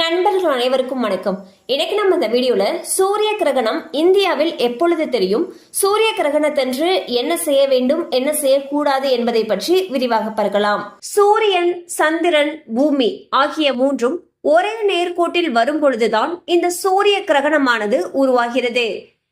நண்பர்கள் அனைவருக்கும் வணக்கம். இன்னைக்கு நம்ம இந்த வீடியோல சூரிய கிரகணம் இந்தியாவில் எப்பொழுது தெரியும்? சூரிய கிரகணத்தன்று என்ன செய்ய வேண்டும் என்ன செய்யக்கூடாது என்பதை பற்றி விரிவாக பார்க்கலாம். சூரியன் சந்திரன் பூமி ஆகிய மூன்றும் ஒரே நேர்கோட்டில் வரும் பொழுதுதான் இந்த சூரிய கிரகணமானது உருவாகிறது.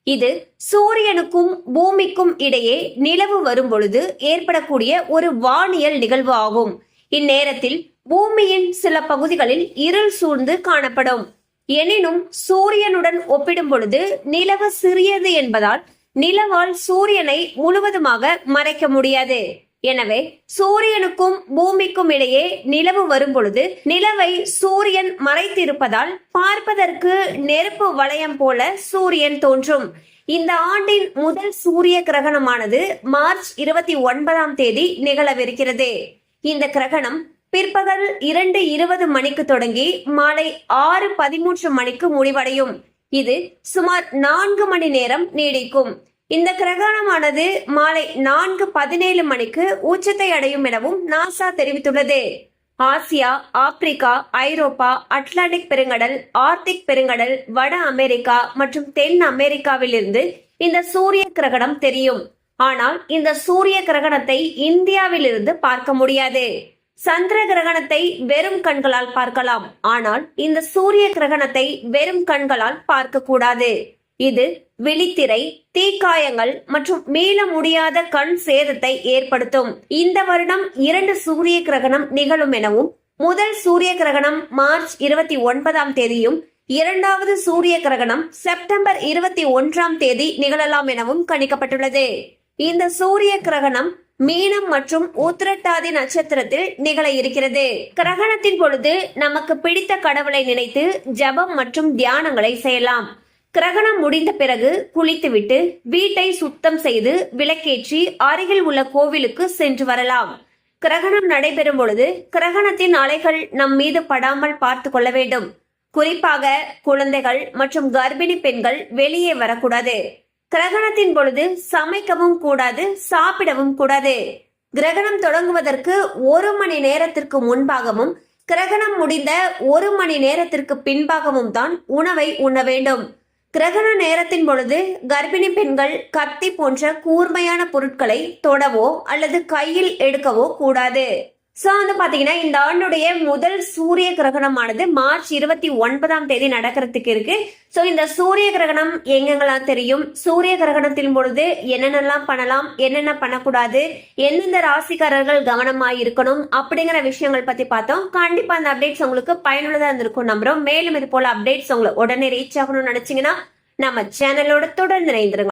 இது சூரியனுக்கும் பூமிக்கும் இடையே நிலவு வரும் பொழுது ஏற்படக்கூடிய ஒரு வானியல் நிகழ்வு ஆகும். இந்நேரத்தில் பூமியின் சில பகுதிகளில் இருள் சூழ்ந்து காணப்படும். எனினும் சூரியனுடன் ஒப்பிடும் பொழுது நிலவு சிறியது என்பதால் நிலவால் சூரியனை முழுவதுமாக மறைக்க முடியாது. எனவே சூரியனுக்கும் பூமிக்கும் இடையே நிலவு வரும் பொழுது நிலவை சூரியன் மறைத்திருப்பதால் பார்ப்பதற்கு நெருப்பு வளையம் போல சூரியன் தோன்றும். இந்த ஆண்டின் முதல் சூரிய கிரகணமானது மார்ச் இருபத்தி ஒன்பதாம் தேதி நிகழவிருக்கிறது. இந்த கிரகணம் பிற்பகல் இரண்டு இருபது மணிக்கு தொடங்கி மாலை ஆறு பதிமூன்று மணிக்கு முடிவடையும். இது சுமார் நான்கு மணி நேரம் நீடிக்கும். இந்த கிரகணமானது மாலை நான்கு பதினேழு மணிக்கு உச்சத்தை அடையும் எனவும் நாசா தெரிவித்துள்ளது. ஆசியா ஆப்பிரிக்கா ஐரோப்பா அட்லாண்டிக் பெருங்கடல் ஆர்டிக் பெருங்கடல் வட அமெரிக்கா மற்றும் தென் அமெரிக்காவிலிருந்து இந்த சூரிய கிரகணம் தெரியும். ஆனால் இந்த சூரிய கிரகணத்தை இந்தியாவிலிருந்து பார்க்க முடியாது. சந்திர கிரகணத்தை வெறும் கண்களால் பார்க்கலாம். ஆனால் இந்த சூரிய கிரகணத்தை வெறும் கண்களால் பார்க்க கூடாது இது விழித்திரை தீக்காயங்கள் மற்றும் மீள முடியாத கண் சேதத்தை ஏற்படுத்தும். இந்த வருடம் இரண்டு சூரிய கிரகணம் நிகழும் எனவும் முதல் சூரிய கிரகணம் மார்ச் இருபத்தி ஒன்பதாம் தேதியும் இரண்டாவது சூரிய கிரகணம் செப்டம்பர் இருபத்தி ஒன்றாம் தேதி நிகழலாம் எனவும் கணிக்கப்பட்டுள்ளது. இந்த சூரிய கிரகணம் மீனம் மற்றும் உத்திரட்டாதி நட்சத்திரத்தில் நிகழ இருக்கிறது. கிரகணத்தின் பொழுது நமக்கு பிடித்த கடவுளை நினைத்து ஜபம் மற்றும் தியானங்களை செய்யலாம். கிரகணம் முடிந்த பிறகு குளித்துவிட்டு வீட்டை சுத்தம் செய்து விளக்கேற்றி அருகில் உள்ள கோவிலுக்கு சென்று வரலாம். கிரகணம் நடைபெறும் பொழுது கிரகணத்தின் அலைகள் நம் மீது படாமல் பார்த்து கொள்ள வேண்டும். குறிப்பாக குழந்தைகள் மற்றும் கர்ப்பிணி பெண்கள் வெளியே வரக்கூடாது. கிரகணத்தின் பொழுது சமைக்கவும் கூடாது சாப்பிடவும் கூடாது. கிரகணம் தொடங்குவதற்கு ஒரு மணி நேரத்திற்கு முன்பாகவும் கிரகணம் முடிந்த ஒரு மணி நேரத்திற்கு பின்பாகவும் தான் உணவை உண்ண வேண்டும். கிரகண நேரத்தின் பொழுது கர்ப்பிணி பெண்கள் கத்தி போன்ற கூர்மையான பொருட்களை தொடவோ அல்லது கையில் எடுக்கவோ கூடாது. சோ வந்து பாத்தீங்கன்னா இந்த ஆண்டுடைய முதல் சூரிய கிரகணமானது மார்ச் இருபத்தி ஒன்பதாம் தேதி நடக்கிறதுக்கு இருக்கு. சோ இந்த சூரிய கிரகணம் எங்கெங்கெல்லாம் தெரியும்? சூரிய கிரகணத்தின் பொழுது என்னென்னலாம் பண்ணலாம்? என்னென்ன பண்ணக்கூடாது? எந்தெந்த ராசிக்காரர்கள் கவனமா இருக்கணும்? அப்படிங்கிற விஷயங்கள் பத்தி பார்த்தோம். கண்டிப்பா அந்த அப்டேட்ஸ் உங்களுக்கு பயனுள்ளதா இருந்திருக்கும் நம்புறோம். மேலும் இது போல அப்டேட்ஸ் உங்களுக்கு உடனே ரீச் ஆகணும்னு நினைச்சீங்கன்னா நம்ம சேனலோட தொடர்ந்து இணைந்திருங்க.